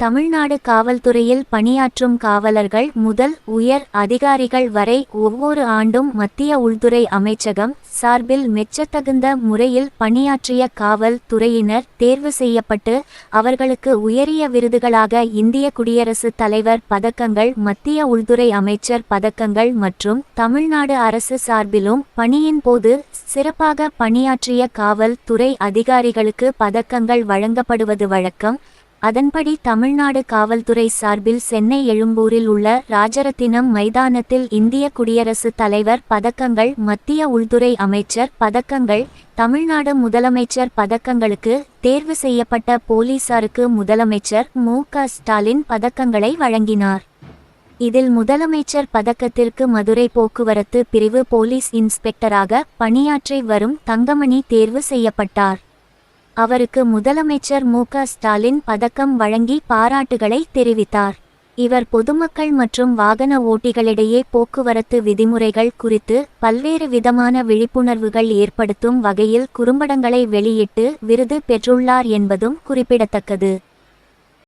தமிழ்நாடு காவல்துறையில் பணியாற்றும் காவலர்கள் முதல் உயர் அதிகாரிகள் வரை ஒவ்வொரு ஆண்டும் மத்திய உள்துறை அமைச்சகம் சார்பில் மெச்சத்தகுந்த முறையில் பணியாற்றிய காவல் துறையினர் தேர்வு செய்யப்பட்டு அவர்களுக்கு உயரிய விருதுகளாக இந்திய குடியரசுத் தலைவர் பதக்கங்கள் மத்திய உள்துறை அமைச்சர் பதக்கங்கள் மற்றும் தமிழ்நாடு அரசு சார்பிலும் பணியின் போது சிறப்பாக பணியாற்றிய காவல் துறை அதிகாரிகளுக்கு பதக்கங்கள் வழங்கப்படுவது வழக்கம். அதன்படி தமிழ்நாடு காவல்துறை சார்பில் சென்னை எழும்பூரில் உள்ள ராஜரத்தினம் மைதானத்தில் இந்திய குடியரசுத் தலைவர் பதக்கங்கள் மத்திய உள்துறை அமைச்சர் பதக்கங்கள் தமிழ்நாடு முதலமைச்சர் பதக்கங்களுக்கு தேர்வு செய்யப்பட்ட போலீசாருக்கு முதலமைச்சர் மு. க. ஸ்டாலின் பதக்கங்களை வழங்கினார். இதில் முதலமைச்சர் பதக்கத்திற்கு மதுரை போக்குவரத்து பிரிவு போலீஸ் இன்ஸ்பெக்டராக பணியாற்றி வரும் தங்கமணி தேர்வு செய்யப்பட்டார். அவருக்கு முதலமைச்சர் மு க ஸ்டாலின் பதக்கம் வழங்கி பாராட்டுகளை தெரிவித்தார். இவர் பொதுமக்கள் மற்றும் வாகன ஓட்டிகளிடையே போக்குவரத்து விதிமுறைகள் குறித்து பல்வேறு விதமான விழிப்புணர்வுகள் ஏற்படுத்தும் வகையில் குறும்படங்களை வெளியிட்டு விருது பெற்றுள்ளார் என்பதும் குறிப்பிடத்தக்கது.